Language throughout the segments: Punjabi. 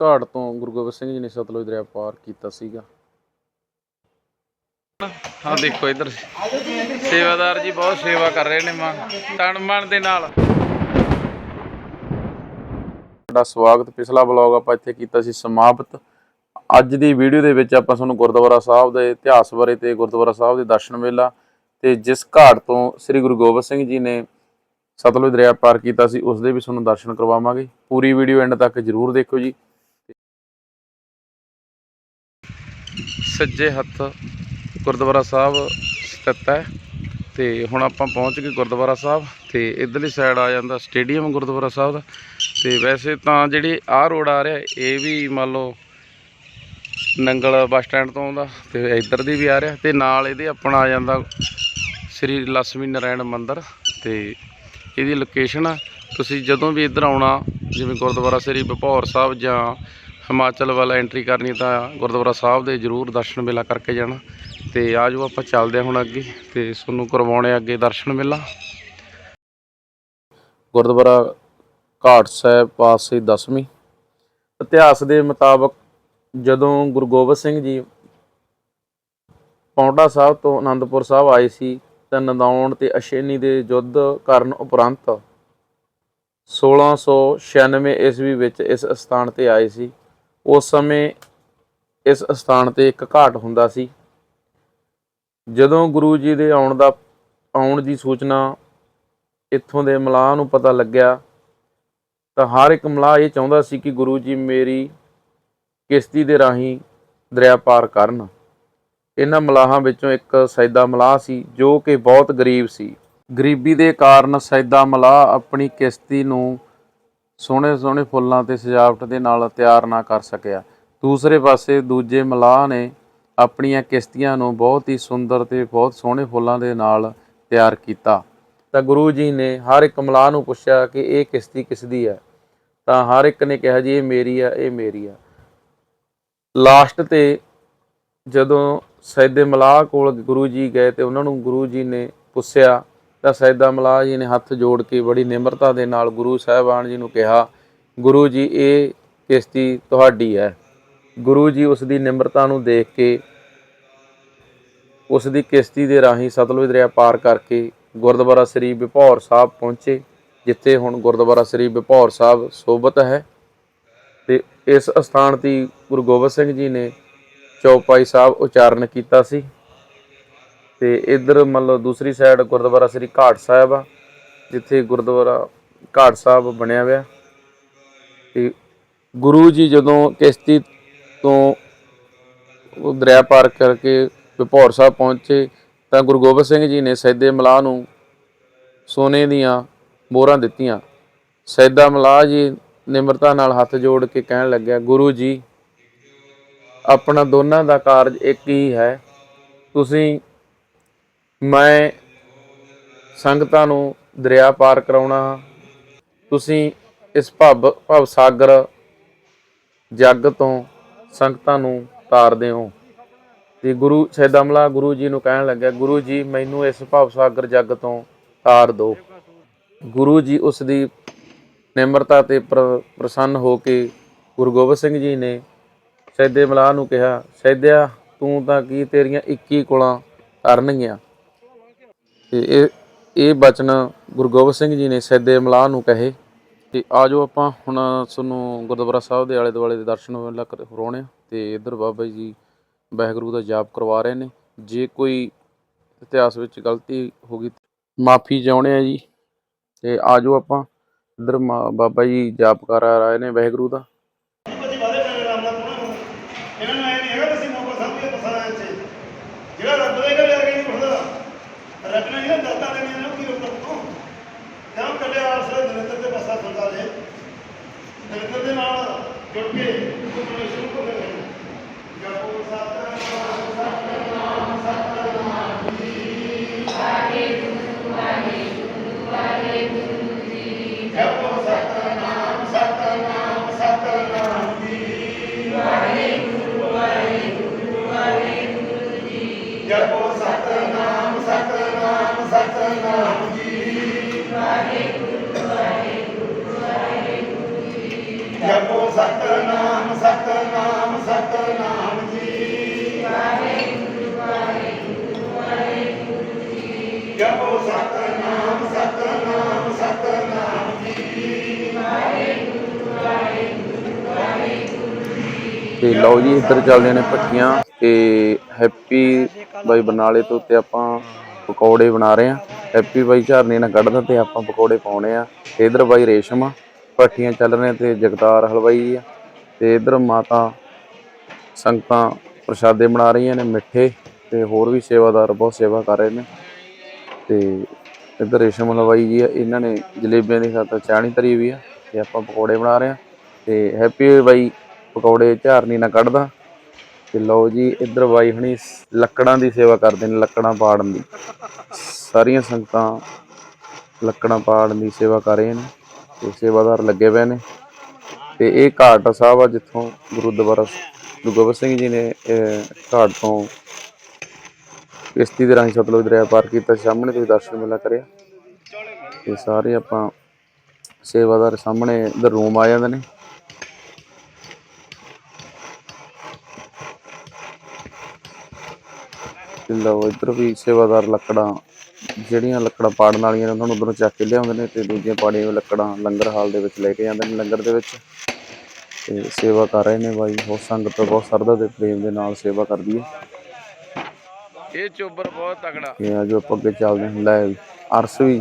ਘਾਟ ਤੋਂ ਗੁਰੂ ਗੋਬਿੰਦ ਸਿੰਘ ਜੀ ਨੇ ਸਤਲੁਜ ਦਰਿਆ ਪਾਰ ਕੀਤਾ ਸੀਗਾ। ਹਾਂ ਦੇਖੋ ਇੱਧਰ। ਸੇਵਾਦਾਰ ਜੀ ਬਹੁਤ ਸੇਵਾ ਕਰ ਰਹੇ ਨੇ ਮਾਂ ਤਨ ਮਨ ਦੇ ਨਾਲ। ਤੁਹਾਡਾ ਸਵਾਗਤ। ਪਿਛਲਾ ਬਲੌਗ ਆਪਾਂ ਇੱਥੇ ਕੀਤਾ ਸੀ ਸਮਾਪਤ। ਅੱਜ ਦੀ ਵੀਡੀਓ ਦੇ ਵਿੱਚ ਆਪਾਂ ਤੁਹਾਨੂੰ ਗੁਰਦੁਆਰਾ ਸਾਹਿਬ ਦੇ ਇਤਿਹਾਸ ਬਾਰੇ ਤੇ ਗੁਰਦੁਆਰਾ ਸਾਹਿਬ ਦੇ ਦਰਸ਼ਨ ਮੇਲਾ ਤੇ ਜਿਸ ਘਾਟ ਤੋਂ ਸ੍ਰੀ ਗੁਰੂ ਗੋਬਿੰਦ ਸਿੰਘ ਜੀ ਨੇ ਸਤਲੁਜ ਦਰਿਆ ਪਾਰ ਕੀਤਾ ਸੀ ਉਸ ਦੇ ਵੀ ਤੁਹਾਨੂੰ ਦਰਸ਼ਨ ਕਰਵਾਵਾਂਗੇ। ਪੂਰੀ ਵੀਡੀਓ ਐਂਡ ਤੱਕ ਜਰੂਰ ਦੇਖਿਓ ਜੀ। ਸੱਜੇ ਹੱਥ ਗੁਰਦੁਆਰਾ ਸਾਹਿਬ ਸਥਿਤ ਹੈ ਤੇ ਹੁਣ ਆਪਾਂ ਪਹੁੰਚ ਗਏ ਗੁਰਦੁਆਰਾ ਸਾਹਿਬ ਤੇ ਇਧਰਲੀ ਸਾਈਡ ਆ ਜਾਂਦਾ ਸਟੇਡੀਅਮ ਗੁਰਦੁਆਰਾ ਸਾਹਿਬ ਦਾ। ਤੇ ਵੈਸੇ ਤਾਂ ਜਿਹੜੀ ਆਹ ਰੋਡ ਆ ਰਿਹਾ, ਇਹ ਵੀ ਮੰਨ ਲਓ ਨੰਗਲ ਬੱਸ ਸਟੈਂਡ ਤੋਂ ਆਉਂਦਾ ਤੇ ਇੱਧਰ ਦੀ ਵੀ ਆ ਰਿਹਾ ਤੇ ਨਾਲ ਇਹਦੇ ਆਪਣਾ ਆ ਜਾਂਦਾ ਸ੍ਰੀ ਲక్ష్ਮੀ ਨਾਰਾਇਣ ਮੰਦਿਰ ਤੇ ਇਹਦੀ ਲੋਕੇਸ਼ਨ ਆ। ਤੁਸੀਂ ਜਦੋਂ ਵੀ ਇੱਧਰ ਆਉਣਾ, ਜਿਵੇਂ ਗੁਰਦੁਆਰਾ ਸ੍ਰੀ ਬਪੌਰ ਸਾਹਿਬ ਜਾਂ ਹਿਮਾਚਲ ਵੱਲ ਐਂਟਰੀ ਕਰਨੀ ਤਾਂ ਗੁਰਦੁਆਰਾ ਸਾਹਿਬ ਦੇ ਜ਼ਰੂਰ ਦਰਸ਼ਨ ਮੇਲਾ ਕਰਕੇ ਜਾਣਾ। ਤੇ ਆਜੋ ਆਪਾਂ, ਚੱਲਦੇ ਹਾਂ ਹੁਣ ਅੱਗੇ। ਤੇ ਤੁਹਾਨੂੰ ਕਰਵਾਉਣੇ ਅੱਗੇ ਦਰਸ਼ਨ ਮੇਲਾ। ਗੁਰਦੁਆਰਾ ਘਾਟ ਸਾਹਿਬ ਪਾਸੇ 10ਵੀਂ ਇਤਿਹਾਸ ਦੇ ਮੁਤਾਬਕ ਜਦੋਂ ਗੁਰੂ ਗੋਬਿੰਦ ਸਿੰਘ ਜੀ ਪੌਂਟਾ ਸਾਹਿਬ ਤੋਂ ਆਨੰਦਪੁਰ ਸਾਹਿਬ ਆਏ ਸੀ, ਤਾਂ ਨਦੌਣ ਤੇ ਅਸ਼ੇਨੀ ਦੇ ਯੁੱਧ ਕਰਨ ਉਪਰੰਤ 1696 ਈਸਵੀ ਵਿੱਚ ਇਸ ਸਥਾਨ ਤੇ ਆਏ ਸੀ। ਉਸ ਸਮੇਂ ਇਸ ਸਥਾਨ ਤੇ ਇੱਕ ਘਾਟ ਹੁੰਦਾ ਸੀ। ਜਦੋਂ ਗੁਰੂ ਜੀ ਦੇ ਆਉਣ ਦਾ, ਆਉਣ ਦੀ ਸੂਚਨਾ ਇੱਥੋਂ ਦੇ ਮਲਾਹ ਨੂੰ ਪਤਾ ਲੱਗਿਆ, ਤਾਂ ਹਰ ਇੱਕ ਮਲਾਹ ਇਹ ਚਾਹੁੰਦਾ ਸੀ ਕਿ ਗੁਰੂ ਜੀ ਮੇਰੀ ਕਿਸ਼ਤੀ ਦੇ ਰਾਹੀਂ ਦਰਿਆ ਪਾਰ ਕਰਨ। ਇਹਨਾਂ ਮਲਾਹਾਂ ਵਿੱਚੋਂ ਇੱਕ ਸੈਦਾ ਮਲਾਹ ਸੀ, ਜੋ ਕਿ ਬਹੁਤ ਗਰੀਬ ਸੀ। ਗਰੀਬੀ ਦੇ ਕਾਰਨ ਸੈਦਾ ਮਲਾਹ ਆਪਣੀ ਕਿਸ਼ਤੀ ਨੂੰ ਸੋਹਣੇ ਸੋਹਣੇ ਫੁੱਲਾਂ ਤੇ ਸਜਾਵਟ ਦੇ ਨਾਲ ਤਿਆਰ ਨਾ ਕਰ ਸਕਿਆ। ਦੂਸਰੇ ਪਾਸੇ ਦੂਜੇ ਮਲਾਹ ਨੇ ਆਪਣੀਆਂ ਕਿਸ਼ਤੀਆਂ ਨੂੰ ਬਹੁਤ ਹੀ ਸੁੰਦਰ ਤੇ ਬਹੁਤ ਸੋਹਣੇ ਫੁੱਲਾਂ ਦੇ ਨਾਲ ਤਿਆਰ ਕੀਤਾ। ਤਾਂ ਗੁਰੂ ਜੀ ਨੇ ਹਰ ਇੱਕ ਮਲਾਹ ਨੂੰ ਪੁੱਛਿਆ ਕਿ ਇਹ ਕਿਸ਼ਤੀ ਕਿਸ ਦੀ ਹੈ? ਤਾਂ ਹਰ ਇੱਕ ਨੇ ਕਿਹਾ ਜੀ, ਇਹ ਮੇਰੀ ਆ, ਇਹ ਮੇਰੀ ਆ। ਲਾਸਟ ਤੇ ਜਦੋਂ ਸੈਦੇ ਮਲਾਹ ਕੋਲ ਗੁਰੂ ਜੀ ਗਏ ਤੇ ਉਹਨਾਂ ਨੂੰ ਗੁਰੂ ਜੀ ਨੇ ਪੁੱਛਿਆ ਤਾਂ ਸੈਦਾ ਮਲਾਹ ਜੀ ਨੇ ਹੱਥ ਜੋੜ ਕੇ ਬੜੀ ਨਿਮਰਤਾ ਦੇ ਨਾਲ ਗੁਰੂ ਸਾਹਿਬਾਨ ਜੀ ਨੂੰ ਕਿਹਾ, ਗੁਰੂ ਜੀ, ਇਹ ਕਿਸ਼ਤੀ ਤੁਹਾਡੀ ਹੈ। ਗੁਰੂ ਜੀ ਉਸ ਦੀ ਨਿਮਰਤਾ ਨੂੰ ਦੇਖ ਕੇ, ਉਸ ਦੀ ਕਿਸ਼ਤੀ ਦੇ ਰਾਹੀਂ ਸਤਲੁਜ ਦਰਿਆ ਪਾਰ ਕਰਕੇ ਗੁਰਦੁਆਰਾ ਸ੍ਰੀ ਵਿਭੌਰ ਸਾਹਿਬ ਪਹੁੰਚੇ, ਜਿੱਥੇ ਹੁਣ ਗੁਰਦੁਆਰਾ ਸ੍ਰੀ ਵਿਭੌਰ ਸਾਹਿਬ ਸੋਭਤ ਹੈ। ਤੇ ਇਸ ਸਥਾਨ ਤੇ ਗੁਰੂ ਗੋਬਿੰਦ ਸਿੰਘ ਜੀ ਨੇ ਚੌਪਾਈ ਸਾਹਿਬ ਉਚਾਰਨ ਕੀਤਾ ਸੀ। ਤੇ ਇਧਰ ਮੰਨ ਲਓ ਦੂਸਰੀ ਸਾਈਡ ਗੁਰਦੁਆਰਾ ਸ੍ਰੀ ਘਾਟ ਸਾਹਿਬ ਆ, ਜਿੱਥੇ ਗੁਰਦੁਆਰਾ ਘਾਟ ਸਾਹਿਬ ਬਣਿਆ ਹੋਇਆ। ਤੇ ਗੁਰੂ ਜੀ ਜਦੋਂ ਕਿਸ਼ਤੀ ਤੋਂ ਉਹ ਦਰਿਆ ਪਾਰ ਕਰਕੇ ਵਿਭੌਰ ਸਾਹਿਬ ਪਹੁੰਚੇ, ਤਾਂ ਗੁਰੂ ਗੋਬਿੰਦ ਸਿੰਘ ਜੀ ਨੇ ਸੈਦੇ ਮਲਾਹ ਨੂੰ ਸੋਨੇ ਦੀਆਂ ਮੋਹਰਾਂ ਦਿੱਤੀਆਂ। ਸੈਦਾ ਮਲਾਹ ਜੀ ਨਿਮਰਤਾ ਨਾਲ ਹੱਥ ਜੋੜ ਕੇ ਕਹਿਣ ਲੱਗਿਆ, ਗੁਰੂ ਜੀ, ਆਪਣਾ ਦੋਨਾਂ ਦਾ ਕਾਰਜ ਇੱਕ ਹੀ ਹੈ। ਤੁਸੀਂ ਮੈਂ ਸੰਗਤਾਂ ਨੂੰ ਦਰਿਆ ਪਾਰ ਕਰਾਉਣਾ ਤੁਸੀਂ ਇਸ ਭਵ ਭਵ ਸਾਗਰ ਜੱਗ ਤੋਂ ਸੰਗਤਾਂ ਨੂੰ ਤਾਰਦੇ ਹੋ। ਤੇ ਗੁਰੂ ਸੈਦਮਲਾ ਗੁਰੂ ਜੀ ਨੂੰ ਕਹਿਣ ਲੱਗਿਆ, ਗੁਰੂ ਜੀ, ਮੈਨੂੰ ਇਸ ਭਵ ਸਾਗਰ ਜੱਗ ਤੋਂ ਤਾਰ ਦਿਓ ਗੁਰੂ ਜੀ ਉਸ ਦੀ ਨਿਮਰਤਾ ਤੇ ਪ੍ਰਸੰਨ ਹੋ ਕੇ ਗੁਰੂ ਗੋਬਿੰਦ ਸਿੰਘ ਜੀ ਨੇ ਸੈਦੇ ਮਲਾਹ ਨੂੰ ਕਿਹਾ ਸੈਦਿਆ ਤੂੰ ਤਾਂ ਕੀ ਤੇਰੀਆਂ 21 ਕੁਲਾਂ ਕਰਨਗੀਆਂ ਤੇ ਇਹ ਇਹ ਬਚਨ ਗੁਰੂ ਗੋਬਿੰਦ ਸਿੰਘ ਜੀ ਨੇ ਸੈਦੇ ਮਲਾਹ ਨੂੰ ਕਹੇ ਤੇ ਆਜੋ ਆਪਾਂ ਹੁਣ ਤੁਹਾਨੂੰ ਗੁਰਦੁਆਰਾ ਸਾਹਿਬ ਦੇ ਆਲੇ ਦੁਆਲੇ ਦੇ ਦਰਸ਼ਨ ਵੇਲਾ ਕਰਵਾਉਣੇ ਆ ਤੇ ਇੱਧਰ ਬਾਬਾ ਜੀ ਵਾਹਿਗੁਰੂ ਦਾ ਜਾਪ ਕਰਵਾ ਰਹੇ ਨੇ। ਜੇ ਕੋਈ ਇਤਿਹਾਸ ਵਿੱਚ ਗਲਤੀ ਹੋ ਗਈ ਮਾਫੀ ਚਾਹੁੰਦੇ ਆ ਜੀ ਤੇ ਆਜੋ ਆਪਾਂ ਇੱਧਰ ਮਾ- ਬਾਬਾ ਜੀ ਜਾਪ ਕਰਾ ਰਹੇ ਨੇ ਵਾਹਿਗੁਰੂ ਦਾ ਅਸੀਂ ਵਾਦੇ ਕਰੇ ਰਾਮ ਨਾਲ ਉਹਨਾਂ ਨੂੰ ਇਹਨਾਂ ਨੂੰ ਐ ਨਹੀਂ ਹੈਗਾ ਤੁਸੀਂ ਮੋਕਾ ਸਾਹਿਬ ਦੀ ਬਸਾਣਾ ਇੱਥੇ ਜਿਹੜਾ ਰੱਬ ਦੇ ਘਰੇ ਆ ਕੇ ਨਹੀਂ ਉੱਠਦਾ ਰੱਬ ਨੇ ਇਹਨਾਂ ਦਾਤਾਂ ਦੇਣੀਆਂ ਨੇ ਉਹ ਕੀ ਰੋਕਦਾ ਤੂੰ ਜਾਂ ਕੱਲੇ ਆਸਰੇ ਦਰਿੰਦਰ ਦੇ ਬਸਾ ਸੁਣਦਾ ਜੇ ਦਰਿੰਦਰ ਦੇ ਨਾਲ ਜੁੜ ਕੇ ਉਹ ਬਣੇ ਸ਼ੁਰੂ ਕਰ ਰਹੇ ਜਪੋ ਸਤਨਾਮ ਸਤਨਾਮ ਸਤਨਾਮ ਜੀ ਵਾਹਿਗੁਰੂ ਵਾਹਿਗੁਰੂ ਵਾਹਿਗੁਰੂ ਜੀ ਜਪੋ ਸਤਨਾਮ ਸਤਨਾਮ ਸਤਨਾਮ ਜੀ। ਤੇ ਲਓ ਜੀ, ਇੱਧਰ ਚੱਲਦੇ ਨੇ ਭੱਠੀਆਂ ਤੇ ਹੈਪੀ ਬਾਈ ਬਨਾਲੇ ਤੋਂ ਤੇ ਆਪਾਂ ਪਕੌੜੇ ਬਣਾ ਰਹੇ ਆ ਹੈਪੀ ਬਾਈ ਝਰਨੇ ਨਾਲ ਕੱਢਦਾ ਤੇ ਆਪਾਂ ਪਕੌੜੇ ਪਾਉਣੇ ਆ। ਇਧਰ ਬਾਈ ਰੇਸ਼ਮ ਆ। ਭੱਠੀਆਂ ਚੱਲ ਰਹੇ ਤੇ ਜਗਤਾਰ ਹਲਵਾਈ ਜੀ ਆ ਤੇ ਇੱਧਰ ਮਾਤਾ ਸੰਗਤਾਂ ਪ੍ਰਸ਼ਾਦੇ ਬਣਾ ਰਹੀਆਂ ਨੇ ਮਿੱਠੇ ਤੇ ਹੋਰ ਵੀ ਸੇਵਾਦਾਰ ਬਹੁਤ ਸੇਵਾ ਕਰ ਰਹੇ ਨੇ ਤੇ ਇੱਧਰ ਰੇਸ਼ਮ ਹਲਵਾਈ ਜੀ ਆ, ਇਹਨਾਂ ਨੇ ਜਲੇਬੀਆਂ ਦੀ ਖਾਤਰ ਚਾਣੀ ਧਰੀ ਵੀ ਆ ਤੇ ਆਪਾਂ ਪਕੌੜੇ ਬਣਾ ਰਹੇ ਆ ਤੇ ਹੈਪੀ ਬਾਈ ਪਕੌੜੇ ਝਾਰਨੀ ਨਾ ਕੱਢਦਾ ਤੇ ਲਓ ਜੀ, ਇੱਧਰ ਬਾਈ ਹਣੀ ਲੱਕੜਾਂ ਦੀ ਸੇਵਾ ਕਰਦੇ ਨੇ, ਲੱਕੜਾਂ ਪਾੜਨ ਦੀ। ਸਾਰੀਆਂ ਸੰਗਤਾਂ ਲੱਕੜਾਂ ਪਾੜਨ ਦੀ ਸੇਵਾ ਕਰ ਰਹੇ ਨੇ। ਤੇ ਸੇਵਾਦਾਰ ਲੱਗੇ ਪਏ ਨੇ। ਤੇ ਇਹ ਘਾਟ ਸਾਹਿਬ ਆ ਜਿੱਥੋਂ ਗੁਰਦੁਆਰਾ ਗੁਰੂ ਗੋਬਿੰਦ ਸਿੰਘ ਜੀ ਨੇ ਘਾਟ ਤੋਂ ਕਿਸ਼ਤੀ ਦੇ ਰਾਹੀਂ ਸਤਲੁਜ ਦਰਿਆ ਪਾਰ ਕੀਤਾ। ਸਾਹਮਣੇ ਤੁਸੀਂ ਦਰਸ਼ਨ ਮੇਲਾ ਕਰਿਆ। ਤੇ ਸਾਰੇ ਆਪਾਂ ਸੇਵਾਦਾਰ ਸਾਹਮਣੇ ਇੱਧਰ ਰੂਮ ਆ ਜਾਂਦੇ ਨੇ। ਤੇ ਲਓ ਇੱਧਰ ਵੀ ਸੇਵਾਦਾਰ ਲੱਕੜਾਂ ਜਿਹੜੀਆਂ ਲੱਕੜਾਂ ਪਾੜਨ ਵਾਲੀਆਂ ਨੇ ਉਹਨਾਂ ਨੂੰ ਉਧਰੋਂ ਚੱਕ ਕੇ ਲਿਆਉਂਦੇ ਨੇ ਤੇ ਦੂਜੀਆਂ ਪਾੜੀਆਂ ਲੱਕੜਾਂ ਲੰਗਰ ਹਾਲ ਦੇ ਵਿੱਚ ਲੈ ਕੇ ਜਾਂਦੇ ਨੇ ਲੰਗਰ ਦੇ ਵਿੱਚ। ਤੇ ਸੇਵਾ ਕਰ ਰਹੇ ਨੇ ਬਾਈ ਬਹੁਤ ਸੰਗਤ ਬਹੁਤ ਸਰਦਾ ਤੇ ਪ੍ਰੇਮ ਦੇ ਨਾਲ ਸੇਵਾ ਕਰਦੀ ਹੈ। ਇਹ ਚੋਬਰ ਬਹੁਤ ਤਗੜਾ ਤੇ ਆ ਜੋ ਆਪਾਂ ਅੱਗੇ ਚੱਲਦੇ ਹਾਂ ਲੈ ਵੀ ਅਰਸ ਵੀ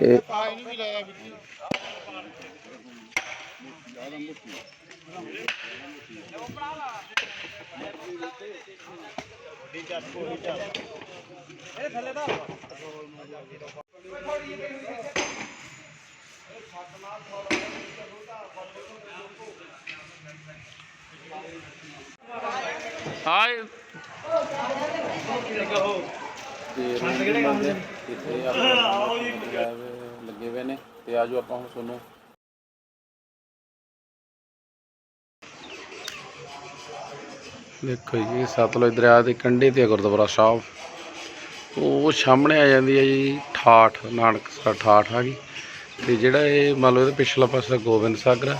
ਇਹ ਹਾਂ ਤੇ ਰੂਮ ਬੰਦੇ ਇੱਥੇ ਆਪਾਂ ਲੱਗੇ ਹੋਏ ਨੇ। ਤੇ ਆਜੋ ਆਪਾਂ ਹੁਣ ਤੁਹਾਨੂੰ ਦੇਖੋ ਜੀ, ਸਤਲੁਜ ਦਰਿਆ ਦੇ ਕੰਢੇ ਤੇ ਗੁਰਦੁਆਰਾ ਸਾਹਿਬ। ਉਹ ਸਾਹਮਣੇ ਆ ਜਾਂਦੀ ਹੈ ਜੀ ਠਾਠ ਨਾਨਕਸਰ ਠਾਠ ਆ ਗਈ ਤੇ ਜਿਹੜਾ ਇਹ ਮੰਨ ਲਓ ਇਹਦਾ ਪਿਛਲਾ ਪਾਸਾ ਗੋਬਿੰਦ ਸਾਗਰ ਆ।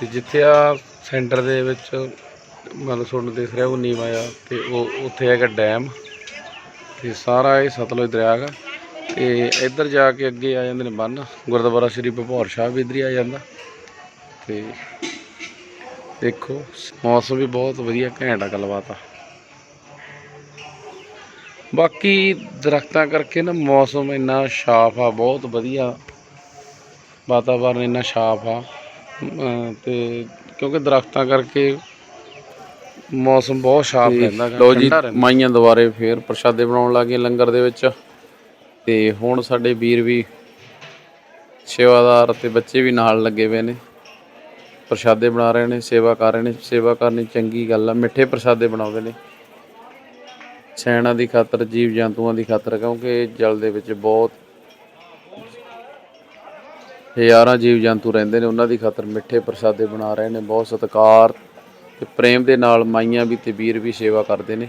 ਤੇ ਜਿੱਥੇ ਆ ਸੈਂਟਰ ਦੇ ਵਿੱਚ ਮੰਨ ਲਓ ਤੁਹਾਨੂੰ ਦਿਖ ਰਿਹਾ ਉਹ ਨੀਵਾ ਆ, ਤੇ ਉਹ ਉੱਥੇ ਹੈਗਾ ਡੈਮ। ਤੇ ਸਾਰਾ ਇਹ ਸਤਲੁਜ ਦਰਿਆ ਹੈਗਾ। ਤੇ ਇੱਧਰ ਜਾ ਕੇ ਅੱਗੇ ਆ ਜਾਂਦੇ ਨੇ ਬੰਨ ਗੁਰਦੁਆਰਾ ਸ੍ਰੀ ਭਪੌਰ ਸਾਹਿਬ ਇੱਧਰ ਹੀ ਆ ਜਾਂਦਾ। ਤੇ ਦੇਖੋ ਮੌਸਮ ਵੀ ਬਹੁਤ ਵਧੀਆ ਘੈਂਟ ਆ ਗੱਲਬਾਤ ਆ। ਬਾਕੀ ਦਰਖਤਾਂ ਕਰਕੇ ਨਾ ਮੌਸਮ ਇੰਨਾ ਸਾਫ਼ ਆ ਬਹੁਤ ਵਧੀਆ। ਵਾਤਾਵਰਨ ਇੰਨਾ ਸਾਫ਼ ਆ। ਤੇ ਕਿਉਂਕਿ ਦਰਖਤਾਂ ਕਰਕੇ ਮੌਸਮ ਬਹੁਤ ਸਾਫ਼ ਰਹਿੰਦਾ ਲੋ ਜੀ। ਮਾਈਆਂ ਦੁਬਾਰੇ ਫੇਰ ਪ੍ਰਸ਼ਾਦੇ ਬਣਾਉਣ ਲੱਗੇ ਲੰਗਰ ਦੇ ਵਿੱਚ। ਤੇ ਹੁਣ ਸਾਡੇ ਵੀਰ ਵੀ ਸੇਵਾਦਾਰ ਤੇ ਬੱਚੇ ਵੀ ਨਾਲ ਲੱਗੇ ਹੋਏ ਨੇ। ਪ੍ਰਸ਼ਾਦੇ ਬਣਾ ਰਹੇ ਨੇ, ਸੇਵਾ ਕਰ ਰਹੇ ਨੇ। ਸੇਵਾ ਕਰਨੀ ਚੰਗੀ ਗੱਲ ਆ, ਮਿੱਠੇ ਪ੍ਰਸ਼ਾਦੇ ਬਣਾਉਂਦੇ ਨੇ। ਸੈਣਾ ਦੀ ਖਾਤਰ ਜੀਵ ਜੰਤੂਆਂ ਦੀ ਖਾਤਰ, ਕਿਉਂਕਿ ਜਲ ਦੇ ਵਿੱਚ ਬਹੁਤ ਹਜ਼ਾਰਾਂ ਜੀਵ ਜੰਤੂ ਰਹਿੰਦੇ ਨੇ। ਉਹਨਾਂ ਦੀ ਖਾਤਰ ਮਿੱਠੇ ਪ੍ਰਸ਼ਾਦੇ ਬਣਾ ਰਹੇ ਨੇ। ਬਹੁਤ ਸਤਿਕਾਰ ਤੇ ਪ੍ਰੇਮ ਦੇ ਨਾਲ ਮਾਈਆਂ ਵੀ ਤੇ ਵੀਰ ਵੀ ਸੇਵਾ ਕਰਦੇ ਨੇ।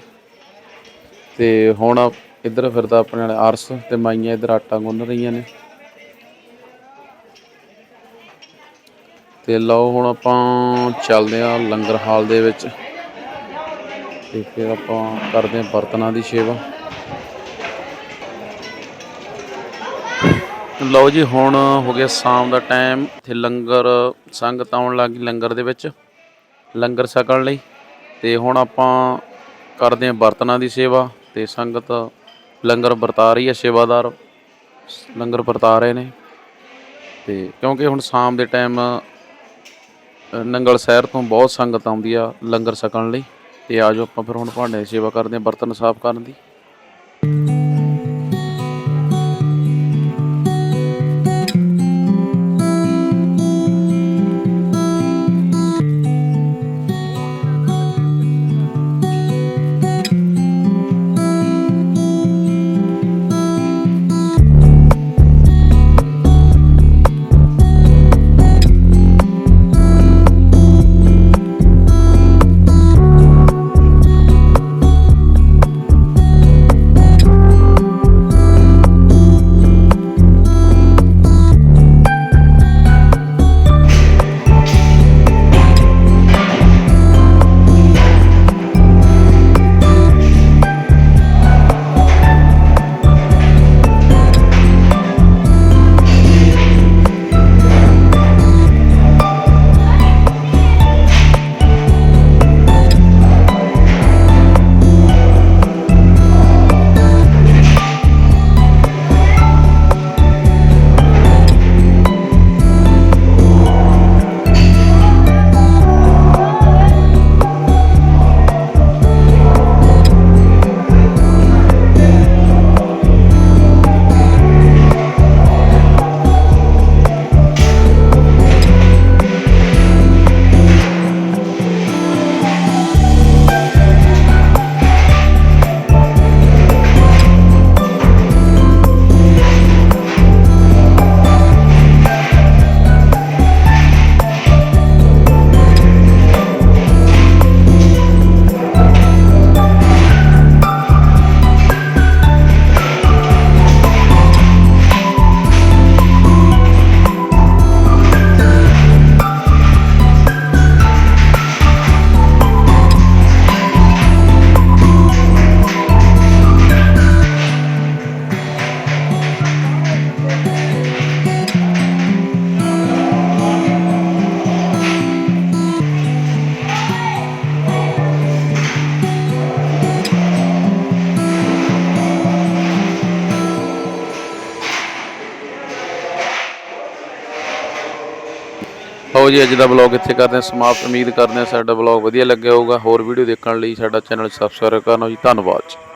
ਤੇ ਹੁਣ ਇੱਧਰ ਫਿਰਦਾ ਆਪਣੇ ਨਾਲ ਅਰਸ ਤੇ ਮਾਈਆਂ ਇੱਧਰ ਆਟਾ ਗੁੰਨ ਰਹੀਆਂ ਨੇ। ਤੇ ਲਓ ਹੁਣ ਆਪਾਂ ਚੱਲਦੇ ਆ ਲੰਗਰ ਹਾਲ ਦੇ ਵਿੱਚ ਤੇ ਫਿਰ ਆਪਾਂ ਕਰਦੇ ਆ ਬਰਤਨਾਂ ਦੀ ਸੇਵਾ। ਲਓ ਜੀ ਹੁਣ ਹੋ ਗਿਆ ਸ਼ਾਮ ਦਾ ਟਾਈਮ ਤੇ ਲੰਗਰ ਸੰਗਤ ਆਉਣ ਲੱਗੀ ਲੰਗਰ ਦੇ ਵਿੱਚ, ਲੰਗਰ ਛਕਣ ਲਈ। ਤੇ ਹੁਣ ਆਪਾਂ ਕਰਦੇ ਹਾਂ ਬਰਤਨਾਂ ਦੀ ਸੇਵਾ ਤੇ ਸੰਗਤ ਲੰਗਰ ਵਰਤਾ ਰਹੀ ਹੈ ਸੇਵਾਦਾਰ। ਲੰਗਰ ਵਰਤਾ ਰਹੇ ਨੇ। ਤੇ ਕਿਉਂਕਿ ਹੁਣ ਸ਼ਾਮ ਦੇ ਟਾਈਮ ਨੰਗਲ ਸ਼ਹਿਰ ਤੋਂ ਬਹੁਤ ਸੰਗਤ ਆਉਂਦੀ ਆ ਲੰਗਰ ਛਕਣ ਲਈ। ਤੇ ਆਜੋ ਆਪਾਂ ਫਿਰ ਹੁਣ ਭਾਂਡੇ ਦੀ ਸੇਵਾ ਕਰਦੇ ਹਾਂ, ਬਰਤਨ ਸਾਫ਼ ਕਰਨ ਦੀ। ਲਓ ਜੀ, ਅੱਜ ਦਾ ਬਲੌਗ ਇੱਥੇ ਕਰਦੇ ਹਾਂ, ਸਮਾਪਤ। ਉਮੀਦ ਕਰਦੇ ਹਾਂ ਸਾਡਾ ਬਲੌਗ ਵਧੀਆ ਲੱਗਿਆ ਹੋਊਗਾ। ਹੋਰ ਵੀਡੀਓ ਦੇਖਣ ਲਈ ਸਾਡਾ ਚੈਨਲ ਸਬਸਕ੍ਰਾਈਬ ਕਰਨਾ ਜੀ। ਧੰਨਵਾਦ ਜੀ।